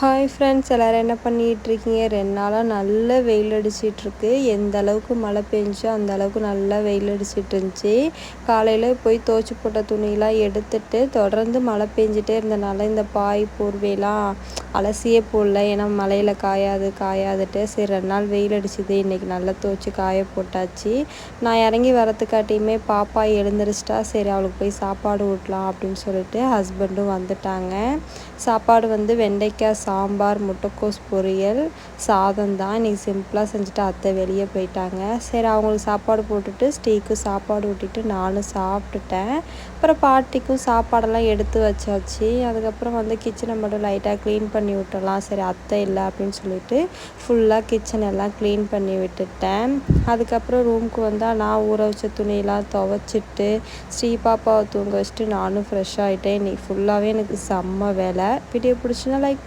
Hi friends எல்லோரும் என்ன பண்ணிகிட்ருக்கீங்க ரெண்டு நாளாக நல்ல வெயில் அடிச்சிட்ருக்கு. எந்த அளவுக்கு மழை பெஞ்சோ அந்த அளவுக்கு நல்லா வெயில் அடிச்சிட்டு இருந்துச்சு காலையில் போய் துவச்சி போட்ட துணியெலாம் எடுத்துட்டு தொடர்ந்து மழை பெஞ்சிட்டே இருந்தனால இந்த பாய் போர்வையெல்லாம் அலசியே போடல. ஏன்னா மழையில் காயாது காயாதுட்டு. சரி ரெண்டு நாள் வெயில் அடிச்சுது. இன்றைக்கி நல்லா துவச்சி காய போட்டாச்சு. நான் இறங்கி வரத்துக்காட்டியுமே பாப்பா எழுந்திரிச்சிட்டா. சரி அவளுக்கு போய் சாப்பாடு ஊட்டலாம் அப்படின்னு சொல்லிட்டு ஹஸ்பண்டும் வந்துட்டாங்க. சாப்பாடு வந்து வெண்டைக்காய் சாம்பார் முட்டைக்கோஸ் பொரியல் சாதம் தான். இன்றைக்கி சிம்பிளாக செஞ்சுட்டு அத்தை வெளியே போயிட்டாங்க. சரி அவங்களுக்கு சாப்பாடு போட்டுட்டு ஸ்டீக்கு சாப்பாடு ஊட்டிட்டு நானும் சாப்பிட்டுட்டேன். அப்புறம் பாட்டிக்கும் சாப்பாடெல்லாம் எடுத்து வச்சாச்சு. அதுக்கப்புறம் வந்து கிச்சனை மட்டும் லைட்டாக க்ளீன் பண்ணி பண்ணி விட்டுடலாம். சரி அத்தை இல்லை அப்படின்னு சொல்லிட்டு ஃபுல்லாக கிச்சன் எல்லாம் க்ளீன் பண்ணி விட்டுட்டேன். அதுக்கப்புறம் ரூமுக்கு வந்தால் நான் ஊற வச்ச துணியெல்லாம் துவச்சிட்டு ஸ்ரீ பாப்பாவை தூங்க வச்சுட்டு நானும் ஃப்ரெஷ் ஆகிட்டேன் இன்றைக்கி ஃபுல்லாகவே எனக்கு செம்ம வேலை. Video பிடிச்சுன்னா like